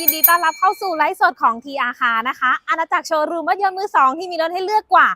ยินดีต้อนรับเข้าสู่ไลฟ์สดของ TR คานะคะ อาณาจักรโชว์รูมรถยนต์มือสองที่มีรถให้เลือกกว่า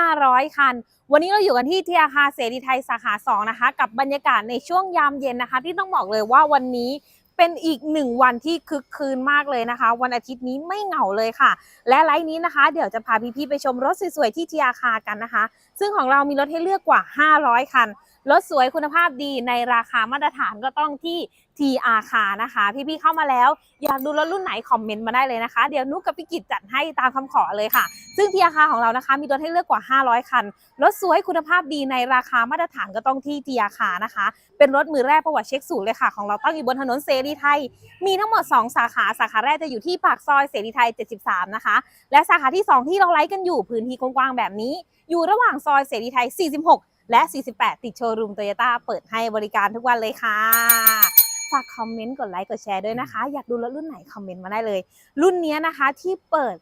500 คัน วันนี้เราอยู่กันที่ TR คาเสรีไทยสาขา 2 นะคะ กับบรรยากาศในช่วงยามเย็นนะคะ ที่ต้องบอกเลยว่าวันนี้เป็นอีกหนึ่งวันที่คึกคืนมากเลยนะคะ วันอาทิตย์นี้ไม่เหงาเลยค่ะ และไลฟ์นี้นะคะ เดี๋ยวจะพาพี่ๆไปชมรถสวยๆที่ TR คากันนะคะ ซึ่งของเรามีรถให้เลือกกว่า 500 คัน รถสวยคุณภาพดีในราคามาตรฐานก็ต้องที่ TR คานะคะ พี่ๆเข้ามาแล้ว อยากดูรถรุ่นไหนคอมเมนต์มาได้เลยนะคะ เดี๋ยวนุกกับพี่กิจจัดให้ตามคำขอเลยค่ะ ซึ่ง TR คาของเรานะคะ มีรถให้เลือกกว่า 500 คัน รถสวยคุณภาพดีในราคามาตรฐานก็ต้องที่ TR คานะคะ เป็นรถมือแรกประวัติเช็คศูนย์เลยค่ะ ของเราตั้งอยู่บนถนนเสรีไทย มีทั้งหมด 2 สาขาสาขาแรกจะอยู่ที่ปากซอยเสรีไทย 73 นะคะ และสาขาที่ 2 ที่เราไลฟ์กันอยู่พื้นที่กว้างๆแบบนี้ อยู่ระหว่างซอยเสรีไทย 46 และ 48 ติดโชว์รูมโตโยต้าเปิดให้บริการทุกวันเลยค่ะ ฝากคอมเมนต์กดไลค์กดแชร์ด้วยนะคะ อยากดูรถรุ่นไหนคอมเมนต์มาได้เลย รุ่นเนี้ยนะคะที่เปิด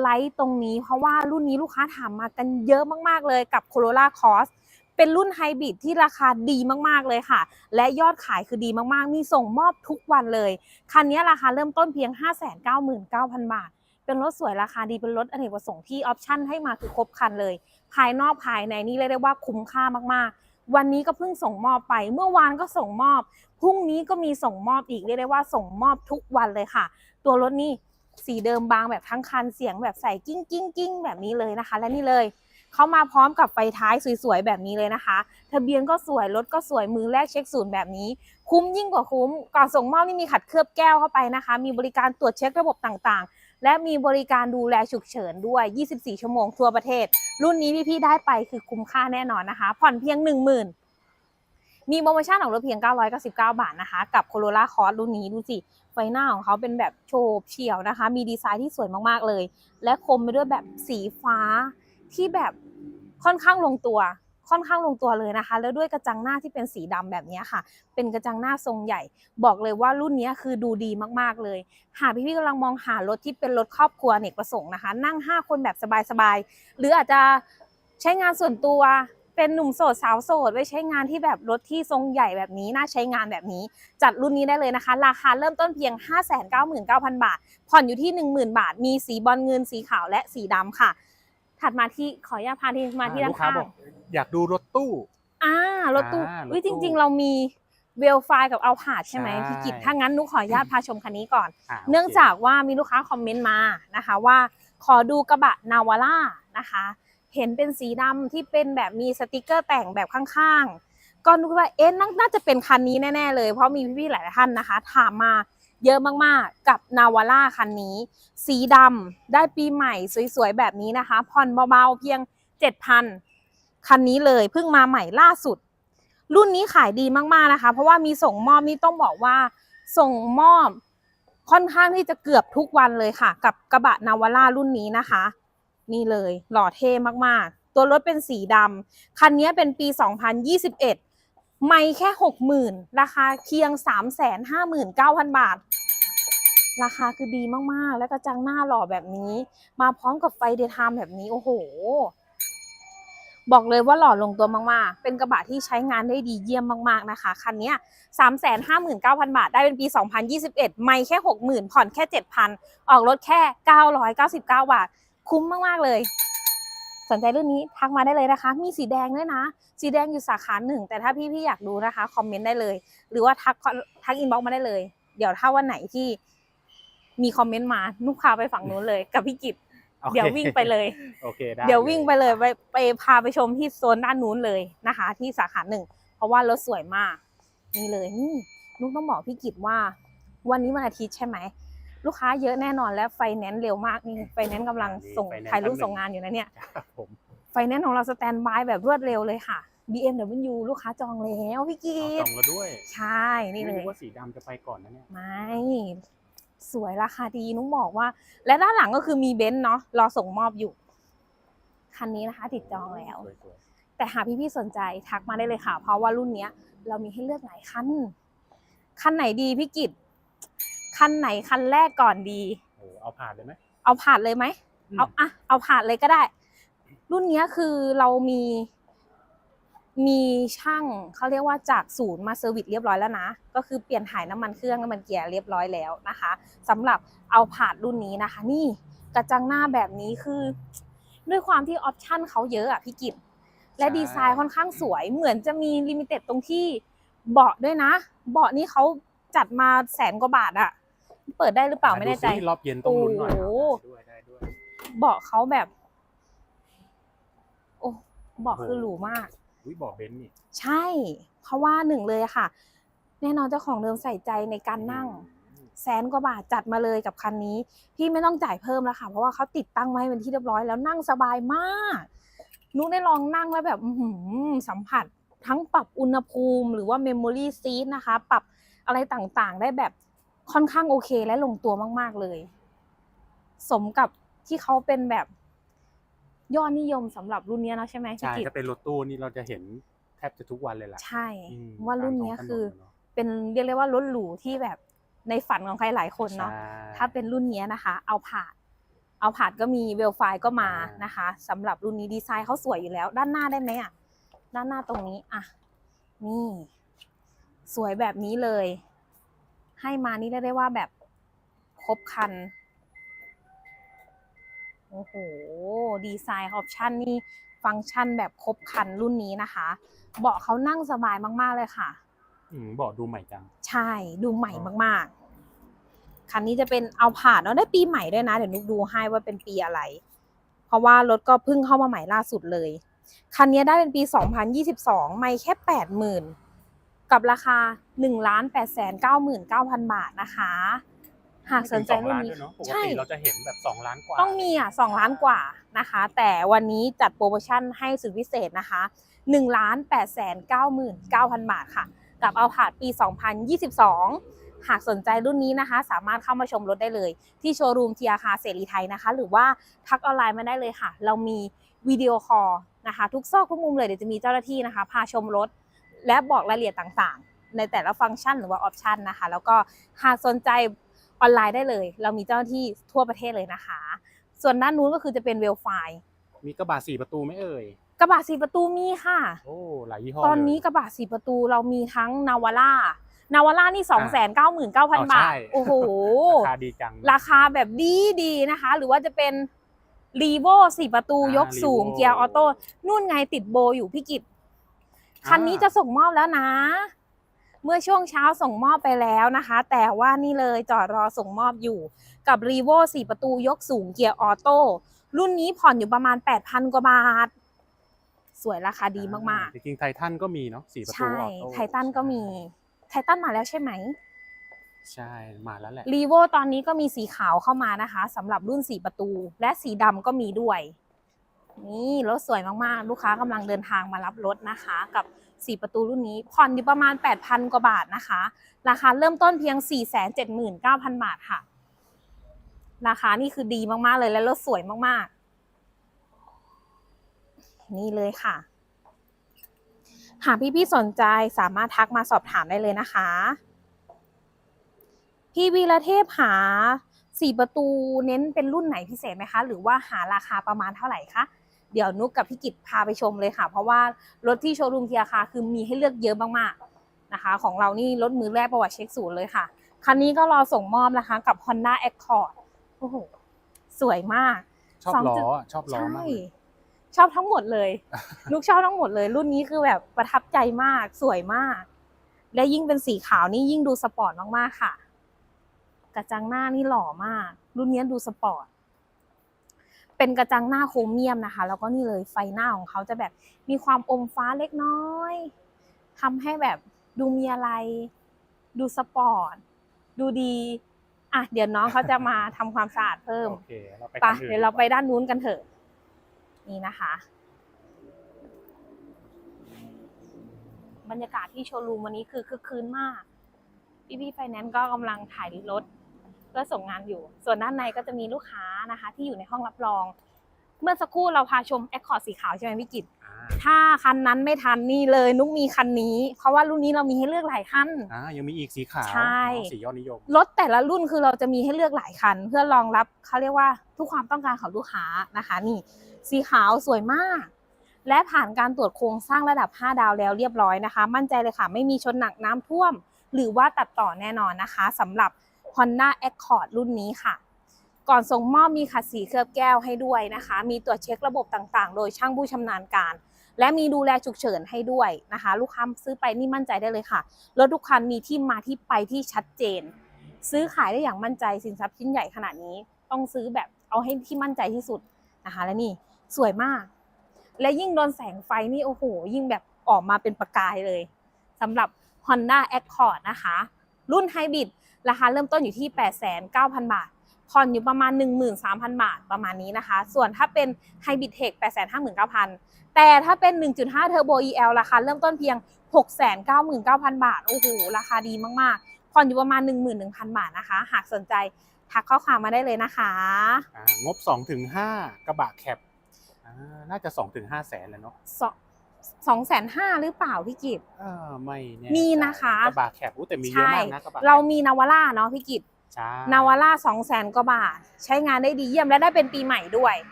ไลฟ์ตรงนี้ เพราะว่ารุ่นนี้ลูกค้าถามมากันเยอะมากๆเลยกับ Corolla Cross เป็นรุ่นไฮบริดที่ราคาดีมากๆเลยค่ะ และยอดขายคือดีมากๆ มีส่งมอบทุกวันเลย คันนี้ราคาเริ่มต้นเพียง 599,000 บาท เป็นรถสวยราคาดีเป็นรถอเนกประสงค์ที่ออปชั่นให้มาคือครบคันเลย ภายนอกภายในนี่เรียกได้ว่าคุ้มค่ามากๆ วันนี้ก็เพิ่งส่งมอบไป เมื่อวานก็ส่งมอบพรุ่งนี้ก็มีส่งมอบอีกเรียกได้ว่าส่งมอบทุกวันเลยค่ะ ตัวรถนี่สีเดิมบางแบบทั้งคันเสียงแบบใส่กิ้งกิ้งกิ้งแบบนี้เลยนะคะ และนี่เลยเขามาพร้อมกับไฟท้ายสวยๆแบบนี้เลยนะคะ ทะเบียนก็สวยรถก็สวยมือแรกเช็คศูนย์แบบนี้ คุ้มยิ่งกว่าคุ้มก่อนส่งมอบนี่มีขัดเคลือบแก้วเข้าไปนะคะ มีบริการตรวจเช็คระบบต่างๆ และมีบริการดูแลฉุกเฉินด้วย 24 ชั่วโมงทั่วประเทศ รุ่นนี้พี่ๆได้ไปคือคุ้มค่าแน่นอนนะคะ ผ่อนเพียง 10,000มีโปรโมชั่นของรถเพียง 999 บาทนะคะ กับ Corolla Cross รุ่นนี้ดูสิ ไฟหน้าของเขาเป็นแบบโฉบเฉี่ยวนะคะ มีดีไซน์ที่สวยมากๆเลย และคมไปด้วยแบบสีฟ้าที่แบบค่อนข้างลงตัว ค่อนข้างลงตัวเลยนะคะ แล้วด้วยกระจังหน้าที่เป็นสีดำแบบนี้ค่ะ เป็นกระจังหน้าทรงใหญ่ บอกเลยว่ารุ่นนี้คือดูดีมากๆเลย หากพี่ๆกำลังมองหารถที่เป็นรถครอบครัวเนกประสงค์นะคะ นั่ง 5 คนแบบสบายๆ หรืออาจจะใช้งานส่วนตัวเป็นหนุ่มโสดสาวโสดไว้ใช้งานที่แบบรถที่ทรงใหญ่แบบนี้ น่าใช้งานแบบนี้ จัดรุ่นนี้ได้เลยนะคะ ราคาเริ่มต้นเพียง 599,000 บาท ผ่อนอยู่ที่ 10,000 บาท มีสีบอลเงินสีขาวและสีดำค่ะ ถัดมาที่ขออนุญาตพาที่มาที่อ่ด้านลูกค้าข้างบอกอยากดูรถตู้ อ่ารถตู้อ่ารถตู้อุ้ยจริง ๆ เรามีเวลไฟกับเอาผาดใช่ไหมใช่ พี่กิตถ้างั้นนุกขออนุญาตพาชมคันนี้ก่อนอ่าเนื่องโคจากว่ามีลูกค้าคอมเมนต์มานะคะว่าขอดูกระบะนาวาร่านะคะ เห็นเป็นสีดำที่เป็นแบบมีสติกเกอร์แต่งแบบข้างๆ ก็นึกว่าเอ๊ะนาน่าจะเป็นคันนี้แน่ๆเลย เพราะมีพี่ๆหลายท่านนะคะ ถามมา เยอะมากๆ กับนาวาร่าคันนี้ สีดำได้ปีใหม่สวยๆ แบบนี้นะคะ ผ่อนเบาๆ เพียง 7,000 คันนี้เลยเพิ่งมาใหม่ล่าสุด รุ่นนี้ขายดีมากๆนะคะ เพราะว่ามีส่งมอบนี่ต้องบอกว่าส่งมอบค่อนข้างที่จะเกือบทุกวันเลยค่ะ กับกระบะนาวาร่ารุ่นนี้นะคะ นี่เลยหล่อเท่มากๆ ตัวรถเป็นสีดำคันนี้เป็นปี 2021 ไม่แค่60,000ราคาเพียง359,000บาท ราคาคือดีมากๆ และกระจังหน้าหล่อแบบนี้ มาพร้อมกับไฟเดย์ไทม์แบบนี้โอ้โห บอกเลยว่าหล่อลงตัวมากๆ เป็นกระบะที่ใช้งานได้ดีเยี่ยมมากๆนะคะ คันนี้ย359,000บาท ได้เป็นปี 2021 ไม่แค่60,000ผ่อนแค่7,000ออกรถแค่999บเก้าท คุ้มมากๆเลย สนใจเรุ่นนี้ทักมาได้เลยนะคะ มีสีแดงด้วยนะ สีแดงอยู่สาขาหนึ่งแต่ถ้าพี่ๆอยากดูนะคะคอมเมนต์ได้เลย หรือว่าทักทักอินบ็อกมาได้เลย เดี๋ยวถ้าวันไหนที่มีคอมเมนต์มานุกพาไปฝั่งนู้นเลย กับพี่กิจโอคเดี๋ยววิ่งไปเลยโอเคได้เดี๋ยววิ่งไปเลยไปไปพาไปชมที่โซนด้านนู้นเลยนะคะ ที่สาขาหนึ่งเพราะว่ารถสวยมากนี่เลยนี่นุกต้องบอกพี่กิตว่า วันนี้วันอาทิตย์ใช่ไหมลูกค้าเยอะแน่นอนและไฟแนนซ์เร็วมากนี่ไฟแนนซ์กำลังส่งถ่ายรูปส่งงานอยู่นะเนี่ยครับผมไฟแนนซ์ของเราสแตนบายแบบรวดเร็วเลยค่ะ BMW ลูกค้าจองแล้วพี่กิเอาตจองแล้วด้วย ใช่นี่เลไม่ยรู้ว่าสีดำจะไปก่อนนะเนี่ย ไม่สวยราคาดีนุ้งบอกว่า และด้านหลังก็คือมีเบนซ์เนาะรอส่งมอบอยู่ คันนี้นะคะ ติดจองแล้วสวยแต่หากพี่ๆสนใจทักมาได้เลยค่ะ เพราะว่ารุ่นเนี้ย เรามีให้เลือกหลายคันคันไหนดีพี่กิตคันไหนคันแรกก่อนดีๆโอ้เอาผ่านเลยไหมเอาผ่านเลยไหมเอาอะเอาผ่านเลยก็ได้ รุ่นเนี้ยคือเรามี มีช่างเขาเรียกว่าจากศูนย์มาเซอร์วิสเรียบร้อยแล้วนะ ก็คือเปลี่ยนถ่ายน้ำมันเครื่องน้ำมันเกียร์เรียบร้อยแล้วนะคะสำหรับเอาผาดรุ่นนี้นะคะ นี่กระจังหน้าแบบนี้คือ ด้วยความที่ออปชั่นเขาเยอะอะพี่กิตและใช่ดีไซน์ค่อนข้างสวย เหมือนจะมีลิมิเต็ดตรงที่เบาะด้วยนะ เบาะนี่เขาจัดมาแสนกว่าบาทอะเปิดได้หรือเปล่าไม่แน่ใจดูสิรอบเย็นต้องลุ้นหน่อยโอ้โหได้ด้วยได้ด้วยเบาะเขาแบบ โอ้เบาะคือหรูมาก วิบอกเบนซ์นี่ ใช่ เพราะว่าหนึ่งเลยอะค่ะ แน่นอนเจ้าของเดิมใส่ใจในการนั่งอืมแสนกว่าบาทจัดมาเลยกับคันนี้ พี่ไม่ต้องจ่ายเพิ่มแล้วค่ะ เพราะว่าเขาติดตั้งมาให้เป็นที่เรียบร้อยแล้วนั่งสบายมากนุกได้ลองนั่งแล้วแบบอื้อหือสัมผัสทั้งปรับอุณหภูมิหรือว่าเมมโมรี่ซีทนะคะ ปรับอะไรต่างๆ ได้แบบค่อนข้างโอเคและลงตัวมาก ๆ เลย สมกับที่เขาเป็นแบบ ยอดนิยมสำหรับรุ่นเนี้ยเนาะใช่ไหมพี่ใช่กิตถ้าเป็นรถตู้นี่เราจะเห็นแทบจะทุกวันเลยล่ะใช่อืมว่ารุ่นเนี้ยตามท้งถคือเนะเป็นเรียกได้ว่ารถหรูที่แบบในฝันของใครหลายคนเนาะใช่ถ้าเป็นรุ่นเนี้ยนะคะ เอาผาดเอาผาดก็มีเวลไฟก็มาอ่านนะคะสำหรับรุ่นนี้ดีไซน์เขาสวยอยู่แล้ว ด้านหน้าได้ไหมอะด้านหน้าตรงนี้อะนี่ สวยแบบนี้เลย ให้มานี่เรียกได้ว่าแบบครบคัน โอ้โห ดีไซน์ออปชันนี่ฟังก์ชันแบบครบคันรุ่นนี้นะคะ เบาะเขานั่งสบายมากๆเลยค่ะ อืมบอกดูใหม่จัง ใช่ดูใหม่อ๋อมากๆ คันนี้จะเป็นเอาผ่านเนาะได้ปีใหม่ด้วยนะ เดี๋ยวนุกดูให้ว่าเป็นปีอะไร เพราะว่ารถก็เพิ่งเข้ามาใหม่ล่าสุดเลย คันนี้ได้เป็นปี 2022 ไม่แค่ 80,000 กับราคา 1 8 9 9 0 0 0 บาทนะคะ หากสนใจไม่รุ่นถึงสองล้านนี้ด้วยเนาะปกใช่ติเราจะเห็นแบบสองล้านกว่า ต้องมีอะสองล้านกว่านะคะ แต่วันนี้จัดโปรโมชั่นให้สุดพิเศษนะคะ1ล้าน8แสน99,000 บาทค่ะ กับเอาผาดปี 2022 หากสนใจรุ่นนี้นะคะ สามารถเข้ามาชมรถได้เลย ที่โชว์รูมทีอาคาเสรีไทยนะคะ หรือว่าทักออนไลน์มาได้เลยค่ะ เรามีวิดีโอคอลนะคะ ทุกซอกทุกมุมเลยเดี๋ยวจะมีเจ้าหน้าที่นะคะ พาชมรถ และบอกรายละเอียดต่างๆ ในแต่ละฟังก์ชันหรือว่าออปชันนะคะ แล้วก็หากสนใจ ออนไลน์ได้เลย เรามีเจ้าหน้าที่ทั่วประเทศเลยนะคะ ส่วนด้านนู้นก็คือจะเป็นเวลไฟมีกระบะสี่ประตูไหมเอ่ยกระบะสีประตูมีค่ะ โอ้หลายยี่ห้อตอนนี้เลยกระบะสีประตูเรามีทั้งนาวาร่านาวาร่านี่สองแสนเก้าหมื่นเก้าพันอ๋อบาใช่ทโอ้โห ราคาดีจัง ราคาแบบดีดีๆนะคะ หรือว่าจะเป็นรีโวสี่ประตูอ่ายกสูง Revo เกียร์ออโต้ นู่นไงติดโบอยู่พี่กิตคันนี้อ่าจะส่งมอบแล้วนะ เมื่อช่วงเช้าส่งมอบไปแล้วนะคะ แต่ว่านี่เลยจอดรอส่งมอบอยู่ กับรีโวสี่ประตูยกสูงเกียร์ออโต้รุ่นนี้ผ่อนอยู่ประมาณ 8,000 กว่าบาท สวยราคาดีมากจริงๆไททันก็มีเนาะสี่ๆ ประตูใช่ ออโต้ไททันก็มีไททันมาแล้วใช่ไหม ใช่มาแล้วแหละ รีโวตอนนี้ก็มีสีขาวเข้ามานะคะสำหรับรุ่นสีประตู และสีดำก็มีด้วย นี่รถสวยมากๆ ลูกค้ากำลังเดินทางมารับรถนะคะ กับสีประตูรุ่นนี้ผ่อนอยู่ประมาณ 8,000 กว่าบาทนะคะ ราคาเริ่มต้นเพียง 479,000 บาทค่ะ ราคานี่คือดีมากๆเลยและรถสวยมากๆ นี่เลยค่ะ หากพี่ๆสนใจสามารถทักมาสอบถามได้เลยนะคะ พี่วีระเทพหาสี่ประตูเน้นเป็นรุ่นไหนพิเศษไหมคะ หรือว่าหาราคาประมาณเท่าไหร่คะ เดี๋ยวนุกกับพี่กิจพาไปชมเลยค่ะ เพราะว่ารถที่โชว์รูมเทียคาคือมีให้เลือกเยอะมากๆนะคะ ของเรานี่รถมือแรกประวัติเช็คศูนย์เลยค่ะ คันนี้ก็รอส่งมอบนะคะกับ Honda Accord โอ้โหสวยมากชอบสองล้อจุดชอบล้อใช่มากเลยชอบทั้งหมดเลยนุกชอบทั้งหมดเลย รุ่นนี้คือแบบประทับใจมากสวยมาก และยิ่งเป็นสีขาวนี่ยิ่งดูสปอร์ตมากๆค่ะ กระจังหน้านี่หล่อมาก รุ่นนี้ดูสปอร์ต เป็นกระจังหน้าโครเมียมนะคะ แล้วก็นี่เลยไฟหน้าของเขาจะแบบมีความอมฟ้าเล็กน้อยทำให้แบบดูมีอะไร ดูสปอร์ต ดูดีอะเดี๋ยวน้องเขาจะมาทำความสะอาดเพิ่มโอเคเราไปไปคันอื่นเดี๋ยวเราไปด้านนู้นกันเถอะนี่นะคะ บรรยากาศที่โชว์รูมวันนี้คือคึกคืนมาก พี่พี่ไฟแนนซ์ก็กำลังถ่ายรถ เพื่อส่งงานอยู่ ส่วนด้านในก็จะมีลูกค้านะคะ ที่อยู่ในห้องรับรอง เมื่อสักครู่เราพาชมแอคคอร์ดสีขาวใช่ไหมพี่กิตอ่าถ้าคันนั้นไม่ทันนี่เลยนุกมีคันนี้ เพราะว่ารุ่นนี้เรามีให้เลือกหลายคันอ่ายังมีอีกสีขาวใช่อ๋อสียอดนิยมรถแต่ละรุ่นคือเราจะมีให้เลือกหลายคัน เพื่อรองรับเขาเรียกว่าทุกความต้องการของลูกค้านะคะนี่ สีขาวสวยมาก และผ่านการตรวจโครงสร้างระดับ 5 ดาวแล้วเรียบร้อยนะคะ มั่นใจเลยค่ะ ไม่มีชนหนักน้ำท่วม หรือว่าตัดต่อแน่นอนนะคะสำหรับ Honda Accord รุ่นนี้ค่ะ ก่อนส่งมอบมีขัดสีเคลือบแก้วให้ด้วยนะคะ มีตรวจเช็คระบบต่างๆ โดยช่างผู้ชำนาญการ และมีดูแลฉุกเฉินให้ด้วยนะคะ ลูกค้าซื้อไปนี่มั่นใจได้เลยค่ะรถทุกคันมีที่มาที่ไปที่ชัดเจน ซื้อขายได้อย่างมั่นใจสินทรัพย์ชิ้นใหญ่ขนาดนี้ ต้องซื้อแบบเอาให้ที่มั่นใจที่สุดนะคะ และนี่สวยมาก และยิ่งโดนแสงไฟนี่โอ้โห ยิ่งแบบออกมาเป็นประกายเลยสำหรับ Honda Accord นะคะ รุ่นไฮบริด ราคาเริ่มต้นอยู่ที่ 8,900 บาท ผ่อนอยู่ประมาณ 13,000 บาทประมาณนี้นะคะ ส่วนถ้าเป็นไฮบริดเทค859,000 แต่ถ้าเป็น 1.5 Turbo EL ราคาเริ่มต้นเพียง 699,000 บาท โอ้โห ราคาดีมาก ๆ ผ่อนอยู่ประมาณ 11,000 บาทนะคะ หากสนใจทักข้อความมาได้เลยนะคะอ่างบ2ถึง5กระบะแคปอ่าน่าจะ2ถึง5แสนแล้วเนาะ สองสองแสนห้าหรือเปล่าพี่กิตอ่าไม่แน่มีนะคะกระบะแคปอู้แต่มีเยอะมากนะกระบะแคปเรามีนาวาร่าเนาะพี่กิตใช่นาวาร่าสองแสนกว่าบาท ใช้งานได้ดีเยี่ยมและได้เป็นปีใหม่ด้วย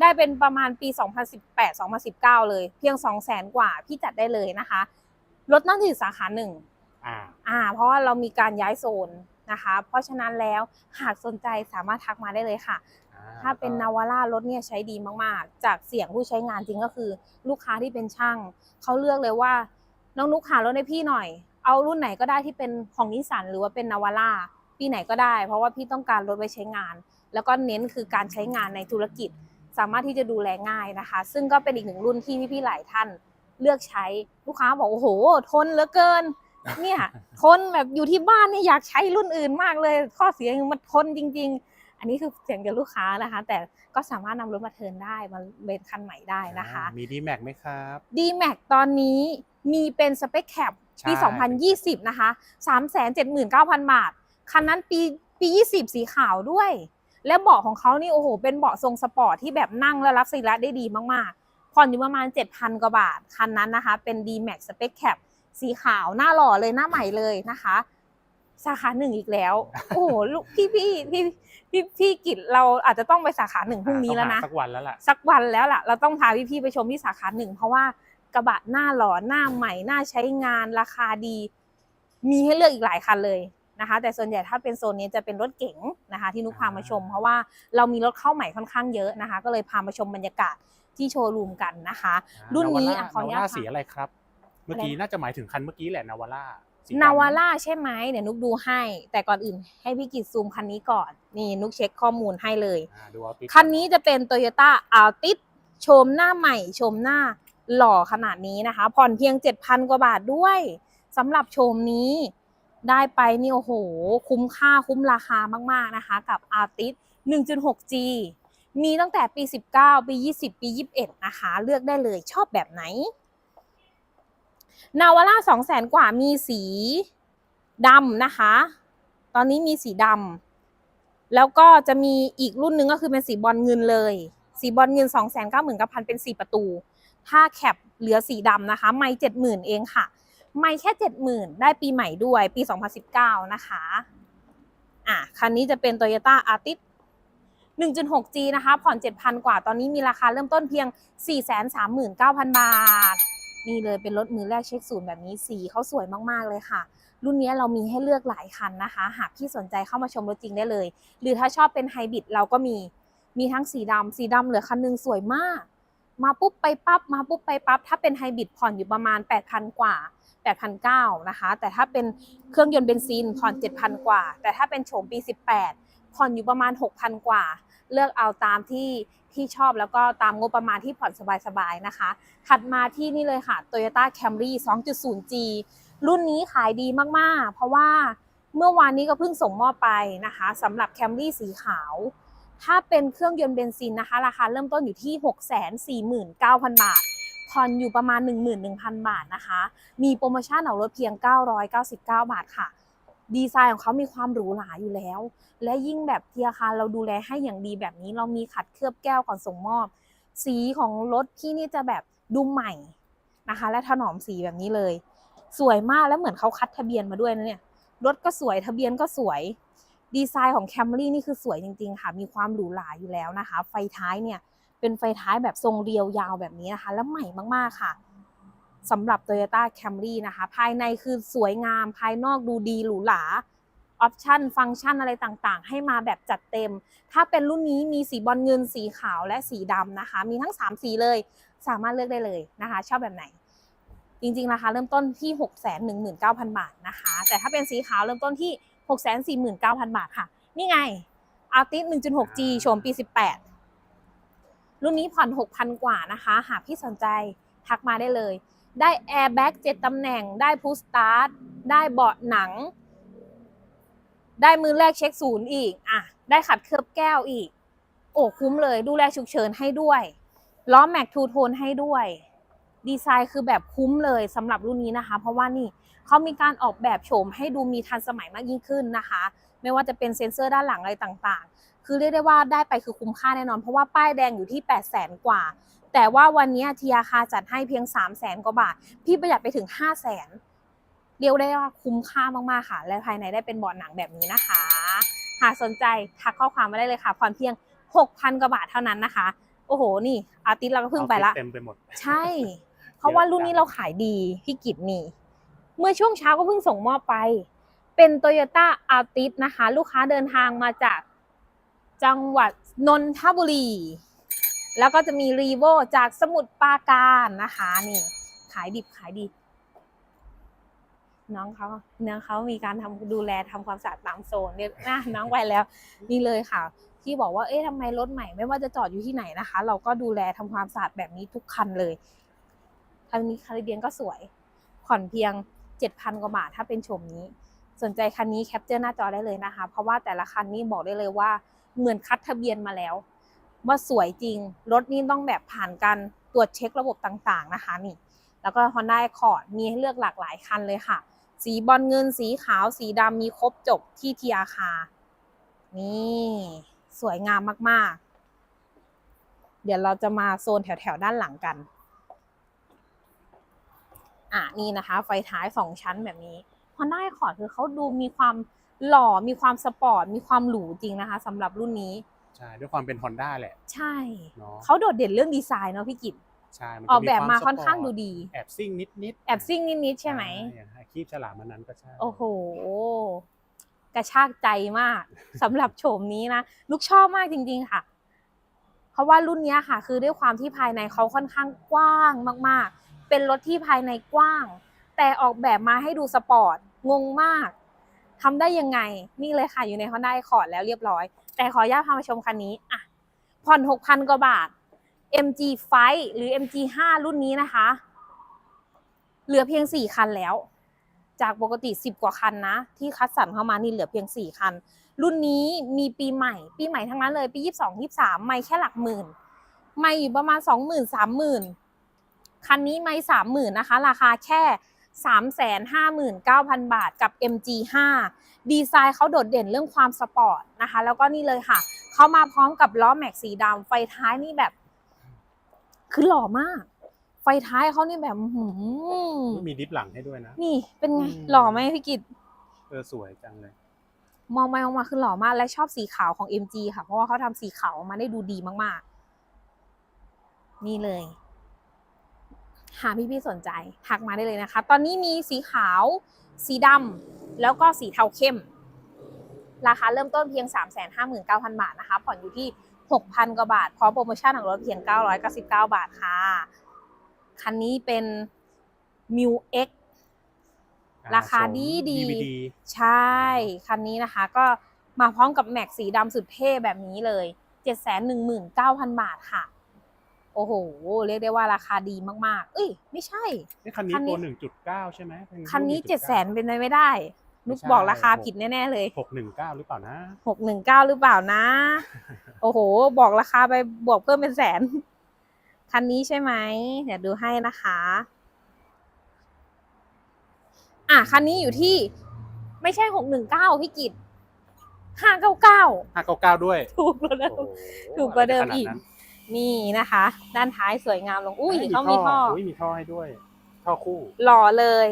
ได้เป็นประมาณปี 2018 2019 เลย เพียง 2 0 0แสนกว่าพี่จัดได้เลยนะคะรถนั่งที่สาขาหนึ่งอ่าอ่า เพราะว่าเรามีการย้ายโซนนะคะ เพราะฉะนั้นแล้วหากสนใจสามารถทักมาได้เลยค่ะอ่ ถ้าเป็นนาวาร่ารถเนี่ยใช้ดีมากๆ จากเสียงผู้ใช้งานจริงก็คือ ลูกค้าที่เป็นช่างเขาเลือกเลยว่าน้องนุกหารถให้พี่หน่อย เอารุ่นไหนก็ได้ที่เป็นของนิสสันหรือว่าเป็นนาวาร่าปีไหนก็ได้ เพราะว่าพี่ต้องการรถไว้ใช้งาน แล้วก็เน้นคือการใช้งานในธุรกิจ สามารถที่จะดูแลง่ายนะคะ ซึ่งก็เป็นอีกหนึ่งรุ่นที่พี่ๆหลายท่านเลือกใช้ลูกค้าบอกโอ้โห ทนเหลือเกิน เนี่ยทนแบบอยู่ที่บ้านเนี่ยอยากใช้รุ่นอื่นมากเลย ข้อเสียคือมันทนจริง ๆ อันนี้คือเสียงจากลูกค้านะคะ แต่ก็สามารถนำรถมาเทิร์นได้มาเป็นคันใหม่ได้นะคะอ่ามีดีแม็กไหมครับ d m a x ตอนนี้มีเป็นสเปคแคปปีใช่2020 นะคะ 379,000 บาท คันนั้นปีปี 20 สีขาวด้วย และเบาะของเขานี่โอ้โห เป็นเบาะทรงสปอร์ตที่แบบนั่งแล้วรับสิระได้ดีมากๆ ผ่อนอยู่ประมาณ 7,000 กว่าบาท คันนั้นนะคะ เป็น d m a x Spec Cap สีขาวหน้าหล่อเลยหน้าใหม่เลยนะคะ สาขาหนึ่งอีกแล้ว โอ้โหลูกพี่พี่พี่พี่พี่กิจเราอาจจะต้องไปสาขาหนึ่งพรุ่งนี้แล้วนะต้องหาสักวันแล้วล่ะสักวันแล้วล่ะ เราต้องพาพี่ๆไปชมที่สาขาหนึ่งเพราะว่ากระบะหน้าหล่อหน้าใหม่หน้าใช้งานราคาดี มีให้เลือกอีกหลายคันเลยนะคะ แต่ส่วนใหญ่ถ้าเป็นโซนนี้จะเป็นรถเก๋งนะคะ ที่นุกพามาชม เพราะว่าเรามีรถเข้าใหม่ค่อนข้างเยอะนะคะ ก็เลยพามาชมบรรยากาศที่โชว์รูมกันนะคะ รุ่นนี้อะขออนุญาตนาวาร่าค่ะสีอะไรครับ เมื่อกี้อะไรน่าจะหมายถึงคันเมื่อกี้แหละนาวาร่าสีดำ นาวาร่าใช่ไหมเดี๋ยวนุกดูให้ แต่ก่อนอื่นให้พี่กิจซูมคันนี้ก่อน นี่นุกเช็คข้อมูลให้เลยอ่าดูเอาติดคันนี้จะเป็น Toyota Altis โฉมหน้าใหม่โฉมหน้าหล่อขนาดนี้นะคะ ผ่อนเพียง 7,000 กว่าบาทด้วยสำหรับโฉมนี้ได้ไปนี่โอ้โห คุ้มค่าคุ้มราคามาก ๆ นะคะ กับ Altis 1.6G มีตั้งแต่ปี 19 ปี 20 ปี 21 นะคะ เลือกได้เลยชอบแบบไหน นาวาร่า200,000กว่ามีสีดำนะคะ ตอนนี้มีสีดำแล้วก็จะมีอีกรุ่นหนึงก็คือเป็นสีบอลเงินเลย สีบอลเงิน2 9 9 0 0 0พันเป็นสีประตู ถ้าแคปเหลือสีดำนะคะ ไม่70,000เองค่ะ ไม่แค่70,000ได้ปีใหม่ด้วยปี 2019 นะคะอะคันนี้จะเป็น Toyota Altis 1.6G นะคะ ผ่อน 7,000 กว่า ตอนนี้มีราคาเริ่มต้นเพียง 439,000 บาท นี่เลยเป็นรถมือแรกเช็คศูนย์แบบนี้สีเขาสวยมากๆเลยค่ะ รุ่นนี้เรามีให้เลือกหลายคันนะคะ หากพี่สนใจเข้ามาชมรถจริงได้เลย หรือถ้าชอบเป็นไฮบริดเราก็มีมีทั้งสีดำสีดำเหลือคันหนึงสวยมาก มาปุ๊บไปปั๊บมาปุ๊บไปปั๊บถ้าเป็นไฮบริดผ่อนอยู่ประมาณ 8,000 กว่า 8,900นะคะ แต่ถ้าเป็นเครื่องยนต์เบนซินผ่อน 7,000 กว่า แต่ถ้าเป็นโฉมปี 18 ผ่อนอยู่ประมาณ 6,000 กว่า เลือกเอาตามที่ที่ชอบแล้วก็ตามงบประมาณที่ผ่อนสบายๆนะคะ ถัดมาที่นี่เลยค่ะ Toyota Camry 2.0G รุ่นนี้ขายดีมากๆ เพราะว่าเมื่อวานนี้ก็เพิ่งส่งมอบไปนะคะสำหรับ Camry สีขาว ถ้าเป็นเครื่องยนต์เบนซินนะคะ ราคาเริ่มต้นอยู่ที่ 649,000 บาทผ่อนอยู่ประมาณ 11,000 บาทนะคะ มีโปรโมชั่นเอารถเพียง 999 บาทค่ะ ดีไซน์ของเขามีความหรูหราอยู่แล้ว และยิ่งแบบที่อาคารเราดูแลให้อย่างดีแบบนี้ เรามีขัดเคลือบแก้วก่อนส่งมอบ สีของรถพี่นี่จะแบบดูใหม่นะคะ และถนอมสีแบบนี้เลย สวยมากแล้วเหมือนเขาคัดทะเบียนมาด้วยนะเนี่ยรถก็สวยทะเบียนก็สวย ดีไซน์ของ Camry นี่คือสวยจริงๆค่ะมีความหรูหราอยู่แล้วนะคะ ไฟท้ายเนี่ยเป็นไฟท้ายแบบทรงเรียวยาวแบบนี้นะคะ แล้วใหม่มากๆค่ะ สำหรับ Toyota Camry นะคะ ภายในคือสวยงาม ภายนอกดูดีหรูหราออปชันฟังก์ชันอะไรต่างๆ ให้มาแบบจัดเต็ม ถ้าเป็นรุ่นนี้มีสีบอลเงินสีขาวและสีดำนะคะ มีทั้ง 3 สีเลย สามารถเลือกได้เลยนะคะ ชอบแบบไหน จริงๆราคาเริ่มต้นที่ 6 1 9 0 0 0 บาทนะคะ แต่ถ้าเป็นสีขาวเริ่มต้นที่ 6 4 9 0 0 0 บาทค่ะ นี่ไง Altis 1.6G โฉมปี 18 รุ่นนี้ผ่อน 6,000 กว่านะคะ หากพี่สนใจทักมาได้เลย ได้แอร์แบ็ก7ตำแหน่ง ได้พุสตาร์ทได้เบาะหนัง ได้มือแรกเช็คศูนย์อีก อะ ได้ขัดเคลือบแก้วอีก โอ้คุ้มเลย ดูแลฉุกเฉินให้ด้วย ล้อแม็กทูโทนให้ด้วย ดีไซน์คือแบบคุ้มเลยสำหรับรุ่นนี้นะคะ เพราะว่านี่เขามีการออกแบบโฉมให้ดูมีทันสมัยมากยิ่งขึ้นนะคะ ไม่ว่าจะเป็นเซ็นเซอร์ด้านหลังอะไรต่างๆ คือเรียกได้ว่าได้ไปคือคุ้มค่าแน่นอน เพราะว่าป้ายแดงอยู่ที่ 8 0 0แสนกว่า แต่ว่าวันนี้ทีอาคาจัดให้เพียง 3 0 0แสนกว่าบาท พี่ประหยัดไปถึง 5 0 0แสนเรียกได้ว่าคุ้มค่ามากๆค่ะ และภายในได้เป็นเบาะหนังแบบนี้นะคะ หากสนใจทักข้อความมาได้เลยค่ะผ่อนเพียง 6,000 กว่าบาทเท่านั้นนะคะ โอ้โห นี่ อาร์ติสเราก็เพิ่งไปละเต็มไปหมด ใช่ เพราะว่ารุ่นนี้เราขายดีพี่กิตนี่ เมื่อช่วงเช้าก็เพิ่งส่งมอบไป เป็น Toyota Altis นะคะ ลูกค้าเดินทางมาจากจังหวัดนนทบุรี แล้วก็จะมี r ีโวจากสมุทรปราการนะคะนี่ขายดิบขายดี น้องเขาน้องเขามีการทำดูแลทำความสะอาดตามโซนเนี่ยนะน้องไปแล้วนี่เลยค่ะ ที่บอกว่าเอ๊ะทำไมรถใหม่ไม่ว่าจะจอดอยู่ที่ไหนนะคะ เราก็ดูแลทำความสะอาดแบบนี้ทุกคันเลยคันนี้คาริเบียนก็สวย ผ่อนเพียง 7,000 กว่าบาทถ้าเป็นโฉมนี้ สนใจคันนี้แคปเจอร์หน้าจอได้เลยนะคะ เพราะว่าแต่ละคันนี้บอกได้เลยว่าเหมือนคัดทะเบียนมาแล้ว ว่าสวยจริง รถนี่ต้องแบบผ่านการตรวจเช็คระบบต่างๆนะคะนี่ แล้วก็ Honda Accord มีให้เลือกหลากหลายคันเลยค่ะ สีบอลเงินสีขาวสีดำมีครบจบที่ทีอาคานี่สวยงามมากๆ เดี๋ยวเราจะมาโซนแถวๆ ด้านหลังกัน อะนี่นะคะ ไฟท้ายสองชั้นแบบนี้ Honda Accord คือเขาดูมีความหล่อมีความสปอร์ต มีความหรูจริงนะคะสำหรับรุ่นนี้ ใช่ด้วยความเป็น Honda แหละใช่ เนาะเขาโดดเด่นเรื่องดีไซน์เนาะพี่กิตใช่นจะออกแบบมาวค่อนข้างสปร์ตดูดี แอบซิ่งนิดนิดๆแอบซิ่งนิดๆใช่ไหม อย่างคีบฉลามมันนั้นก็ใช่โอ้โห กระชากใจมาก สำหรับโฉมนี้นะ ลูกชอบมากจริง ๆ ค่ะ เพราะว่ารุ่นเนี้ยค่ะ คือด้วยความที่ภายในเขาค่อนข้างกว้างมาก ๆ เป็นรถที่ภายในกว้าง แต่ออกแบบมาให้ดูสปอร์ต งงมากทำได้ยังไง นี่เลยค่ะอยู่ใน Honda Accord แล้วเรียบร้อย แต่ขออนุญาตพามาชมคันนี้อะผ่อน6,000กว่าบาท MG 5หรือ MG 5รุ่นนี้นะคะ เหลือเพียง4คันแล้ว จากปกติ10กว่าคันนะ ที่คัดสรรเข้ามานี่เหลือเพียง4คัน รุ่นนี้มีปีใหม่ ปีใหม่ทั้งนั้นเลย ปี22 23ไม่แค่หลักหมื่น ไม่อยู่ประมาณ20,000 30,000คันนี้ไม่30,000นะคะ ราคาแค่ 359,000 บาทกับ MG5 ดีไซน์เขาโดดเด่นเรื่องความสปอร์ตนะคะ แล้วก็นี่เลยค่ะเขามาพร้อมกับล้อแม็กสีดำไฟท้ายนี่แบบ คือหล่อมาก ไฟท้ายเขานี่แบบอื้อหือมีดิฟหลังให้ด้วยนะ นี่เป็นไงอืมหล่อไหมพี่กิตเออสวยจังเลย มองไปมองมาคือหล่อมาก และชอบสีขาวของ MG ค่ะ เพราะว่าเขาทำสีขาวออกมาได้ดูดีมากๆ นี่เลย หาพี่ๆสนใจทักมาได้เลยนะคะ ตอนนี้มีสีขาว สีดำแล้วก็สีเทาเข้ม ราคาเริ่มต้นเพียง 359,000 บาทนะคะ ผ่อนอยู่ที่ 6,000 กว่าบาท พร้อมโปรโมชั่นของรถเพียง 999 บาทค่ะ คันนี้เป็น m u X ราคาดีดี DVD ใช่ คันนี้นะคะก็มาพร้อมกับแม็กสีดำสุดเท่แบบนี้เลย 719,000 บาทค่ะ โอ้โห เรียกได้ว่าราคาดีมากๆ เอ้ย ไม่ใช่ นี่คันนี้คันนี้ตัวหนึ่งจุดเก้าใช่ไหมเป็คันนี้รุ่เจ็ดแสน1.9เป็นไปไม่ได้นุกไม่ใช่บอกราคาหกผิดแน่ๆเลยหกหนึ่งเก้าหรือเปล่านะหกหนึ่งเก้าหรือเปล่านะ โอ้โห บอกราคาไปบวกเพิ่มเป็นแสน คันนี้ใช่ไหม เดี๋ยวดูให้นะคะ อะคันนี้อยู่ที่ไม่ใช่หกหนึ่งเก้าพี่กิตห้าเก้าเก้าห้าเก้าเก้าด้วย ถูกกว่าเดิมโอ้โหถูกกว่าเดิมะไรจะขนอีก นั้นนี่นะคะ ด้านท้ายสวยงามลง อุ้ยเอ้ยเขามีท่ออุ้ยมีท่อให้ด้วย ท่อคู่ หล่อเลย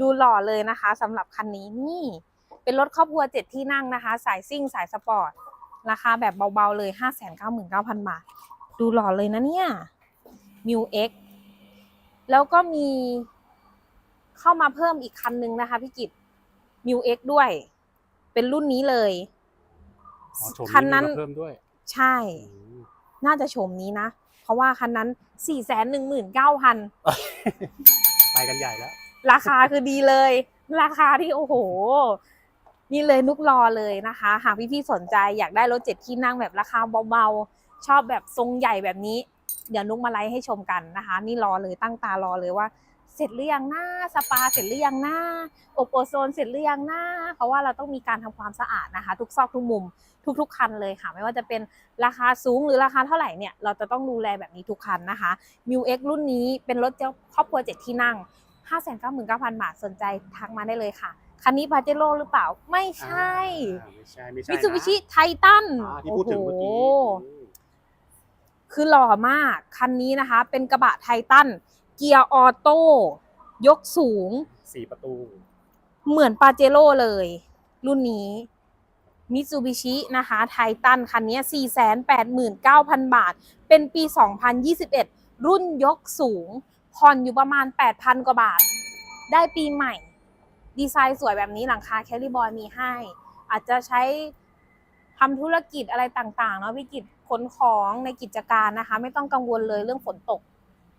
ดูหล่อเลยนะคะสำหรับคันนี้นี่ เป็นรถครอบครัวเจ็ดที่นั่งนะคะ สายซิ่งสายสปอร์ต ราคาแบบเบาๆเลย 5 9 9 0 0 0 บาท ดูหล่อเลยนะเนี่ยมิวเอ็กแล้วก็มีเข้ามาเพิ่มอีกคันนึงนะคะพี่กิตมิวเอ็กด้วย เป็นรุ่นนี้เลยอ๋อโฉมคันนั้นมีมาเพิ่มด้วย ใช่อืม น่าจะโฉมนี้นะ เพราะว่าคันนั้นสี่แสนหนึ่งหมื่นเก้าพันไปกันใหญ่แล้ว ราคาคือดีเลย ราคาที่โอ้โห นี่เลยนุกรอเลยนะคะ หากพี่ๆสนใจอยากได้รถเจ็ดที่นั่งแบบราคาเบาๆ ชอบแบบทรงใหญ่แบบนี้ เดี๋ยวนุกมาไลฟ์ให้ชมกันนะคะ นี่รอเลยตั้งตารอเลยว่าเสร็จหรือยังหน้าสปาเสร็จหรือยังหน้าอบโอโซนเสร็จหรือยังหน้าเพราะว่าเราต้องมีการทำความสะอาดนะคะ ทุกซอกทุกมุม ทุกๆ คันเลยค่ะ ไม่ว่าจะเป็นราคาสูงหรือราคาเท่าไหร่เนี่ยเราจะต้องดูแลแบบนี้ทุกคันนะคะ m ิวเรุ่นนี้เป็นรถเจ้าครอบครัวเจ็ดที่นั่ง 599,000 บาทสนใจทักมาได้เลยค่ะคันนี้ปาเจโร่หรือเปล่าไม่ใช่อ่าไม่ใช่ไม่ใช่มินะซูบิชิไททันอ่าที่พูดถึงเมื่อกี้คือหล่อมากคันนี้นะคะ เป็นกระบะไททันเกียร์ออโต้ยกสูงสี่ประตู เหมือนปาเจโร่เลย รุ่นนี้ มิตซูบิชินะคะไททันคันนี้ 489,000 บาท เป็นปี 2021 รุ่นยกสูง ผ่อนอยู่ประมาณ 8,000 กว่าบาท ได้ปีใหม่ ดีไซน์สวยแบบนี้หลังคาแคลรี่บอยมีให้ อาจจะใช้ทำธุรกิจอะไรต่างๆ เนาะวิกฤตขนของในกิจการนะคะ ไม่ต้องกังวลเลยเรื่องฝนตก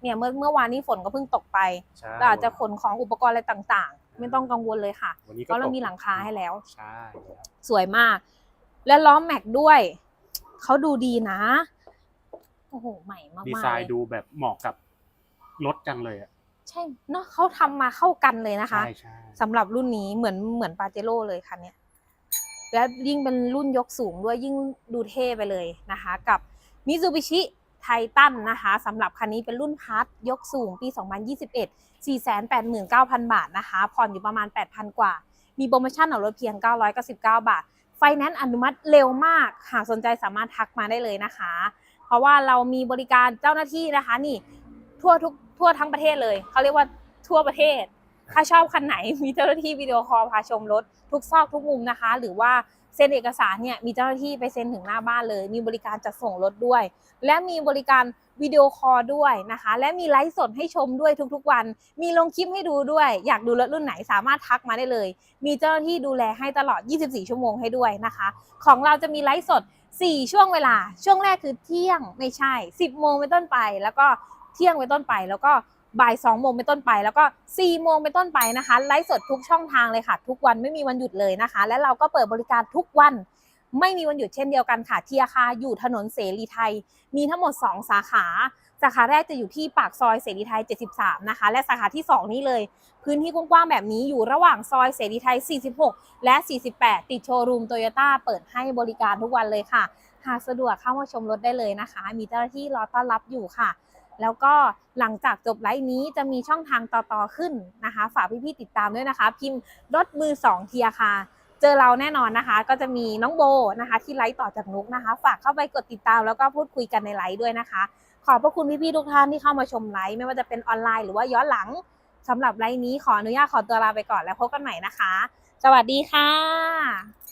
เนี่ยเมื่อเมื่อวานนี้ฝนก็เพิ่งตกไปใช่เราอาจจะขนของอุปกรณ์อะไรต่างๆ ไม่ต้องกังวลเลยค่ะ วันนี้เพก็ราะเราตก มีหลังคาให้แล้ว ใช่แล้วสวยมาก และล้อแม็กด้วย เขาดูดีนะ โอ้โห ใหม่มากๆดีไซน์เลยดูแบบเหมาะกับรถจังเลยอะใช่เนาะเขาทำมาเข้ากันเลยนะคะ ใช่ใช่สำหรับรุ่นนี้เหมือนเหมือนปาเจโร่เลยคันเนี้ยและยิ่งเป็นรุ่นยกสูงด้วยยิ่งดูเท่ไปเลยนะคะ กับมิ t ซูบิชิ ไททันนะคะสำหรับคันนี้เป็นรุ่นพาร์ทยกสูงปี 2021 489,000 บาทนะคะ ผ่อนอยู่ประมาณ 8,000 กว่า มีโปรโมชั่นเอารถเพียง 999 บาท ไฟแนนซ์อนุมัติเร็วมาก หากสนใจสามารถทักมาได้เลยนะคะ เพราะว่าเรามีบริการเจ้าหน้าที่นะคะนี่ทั่วทุกทั่วทั้งประเทศเลยเขาเรียกว่าทั่วประเทศ ถ้าชอบคันไหนมีเจ้าหน้าที่วิดีโอคอลพาชมรถทุกซอกทุกมุมนะคะ หรือว่า เซ็นเอกสารเนี่ยมีเจ้าหน้าที่ไปเซ็นถึงหน้าบ้านเลย มีบริการจัดส่งรถด้วย และมีบริการวิดีโอคอลด้วยนะคะ และมีไลฟ์สดให้ชมด้วยทุกๆวัน มีลงคลิปให้ดูด้วย อยากดูรถรุ่นไหนสามารถทักมาได้เลย มีเจ้าหน้าที่ดูแลให้ตลอด 24 ชั่วโมงให้ด้วยนะคะ ของเราจะมีไลฟ์สด 4 ช่วงเวลา ช่วงแรกคือเที่ยงไม่ใช่ 10 โมงเป็นต้นไป แล้วก็เที่ยงเป็นต้นไปแล้วก็ บ่าย2โมงเป็นต้นไป แล้วก็4โมงเป็นต้นไปนะคะไลฟ์สดทุกช่องทางเลยค่ะ ทุกวันไม่มีวันหยุดเลยนะคะ และเราก็เปิดบริการทุกวัน ไม่มีวันหยุดเช่นเดียวกันค่ะที่อาคาอยู่ถนนเสรีไทย มีทั้งหมด 2 สาขาสาขาแรกจะอยู่ที่ปากซอยเสรีไทย 73 นะคะ และสาขาที่ 2 นี้เลย พื้นที่กว้างๆแบบนี้อยู่ระหว่างซอยเสรีไทย 46 และ 48 ติดโชว์รูมโตโยต้าเปิดให้บริการทุกวันเลยค่ะ หากสะดวกเข้ามาชมรถได้เลยนะคะ มีเจ้าหน้าที่รอต้อนรับอยู่ค่ะ แล้วก็หลังจากจบไลฟ์นี้จะมีช่องทางต่อๆขึ้นนะคะ ฝากพี่ๆติดตามด้วยนะคะ พิมพ์รถมือ2เทียค่ะเจอเราแน่นอนนะคะ ก็จะมีน้องโบนะคะ ที่ไลฟ์ต่อจากนุกนะคะ ฝากเข้าไปกดติดตามแล้วก็พูดคุยกันในไลฟ์ด้วยนะคะ ขอบพระคุณพี่ๆทุกท่านที่เข้ามาชมไลฟ์ไม่ว่าจะเป็นออนไลน์หรือว่าย้อนหลังสำหรับไลฟ์นี้ขออนุญาตขอตัวลาไปก่อนแล้วพบกันใหม่นะคะ สวัสดีค่ะ